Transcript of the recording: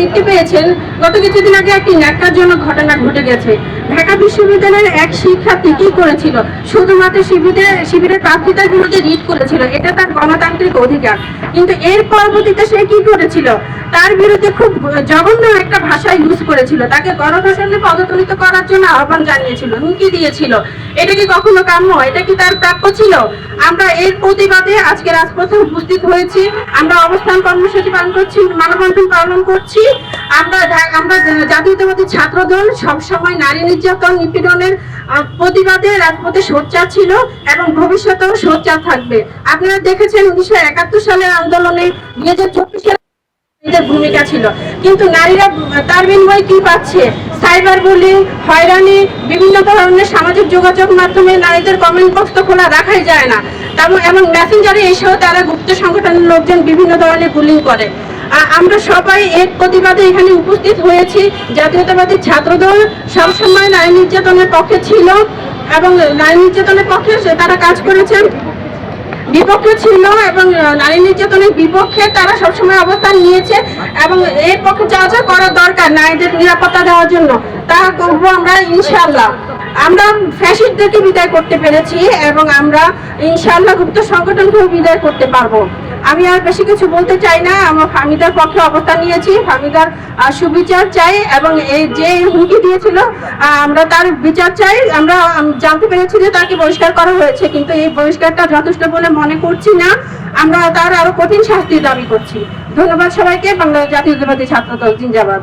দেখতে পেয়েছেন। গত কিছুদিন আগে একটি ঘটনা ঘটে গেছে। ঢাকা বিশ্ববিদ্যালয়ের এক শিক্ষার্থী কি করেছিল? শুধুমাত্র শিবিরে শিবিরের প্রার্থিতার বিরুদ্ধে রিট করেছিল। এটা তার গণতান্ত্রিক অধিকার। কিন্তু এর পরবর্তীতে সে কি করেছিল? তার বিরুদ্ধে খুব জঘন্য একটা ভাষা ইউজ করেছিল। তাকে গণধর্ষণে পদতলিত করার জন্য আহ্বান জানিয়েছিল, হুমকি দিয়েছিল। এটা কি কখনো কাম্য? এটা কি তার প্রাপ্য ছিল? আমরা এর প্রতিবাদে আজকে রাজপথে উপস্থিত হয়েছি। আমরা অবস্থান কর্মসূচি পালন করছি, মানববন্ধন পালন করছি। আমরা আমরা জাতীয়তাবাদী ছাত্র দল সবসময় নারী নির্যাতন নিপীড়নের প্রতিবাদে রাজপথে সোচ্চার ছিল এবং ভবিষ্যতেও সোচ্চার থাকবে। আপনারা দেখেছেন উনিশশো একাত্তর সালের আন্দোলনে দুই হাজার চব্বিশ সালে নারীদের ভূমিকা ছিল। কিন্তু নারীরা, তার বিনিময়ে কি পাচ্ছে? সাইবার বুলিং হয়রানি, বিভিন্ন ধরনের সামাজিক যোগাযোগ মাধ্যমে নারীদের কমেন্ট বক্স তো খোলা রাখাই যায় না। তেমন এবং মেসেঞ্জারে এসেও তারা গুপ্ত সংগঠনের লোকজন বিভিন্ন ধরনের বুলিং করে। আমরা সবাই এর প্রতিবাদে এখানে উপস্থিত হয়েছি। জাতীয়তাবাদী ছাত্রদল সবসময় নারী নির্যাতনের পক্ষে ছিল এবং নারী নির্যাতনের পক্ষে তারা কাজ করেছেন। বিপক্ষে ছিল এবং নারী নির্যাতনের বিপক্ষে তারা সবসময় অবস্থান নিয়েছে এবং এর পক্ষে যা যা করা দরকার নারীদের নিরাপত্তা দেওয়ার জন্য। তা করব আমরা ইনশাল্লাহ আমরা ফ্যাসিস্টদেরকে বিদায় করতে পেরেছি এবং আমরা ইনশাল্লাহ গুপ্ত সংগঠনকেও বিদায় করতে পারব। আমি আর বেশি কিছু বলতে চাই না, আমরা ফামিদার পক্ষে অবস্থান নিয়েছি। ফামিদার সুবিচার চাই এবং এই যে হুমকি দিয়েছিল আমরা তার বিচার চাই। আমরা জানতে পেরেছি যে তাকে বহিষ্কার করা হয়েছে, কিন্তু এই বহিষ্কারটা যথেষ্ট বলে মনে করছি না। আমরা তার আরও কঠিন শাস্তি দাবি করছি। ধন্যবাদ সবাইকে। বাংলা জাতীয়তাবাদী ছাত্র দল জিন্দাবাদ।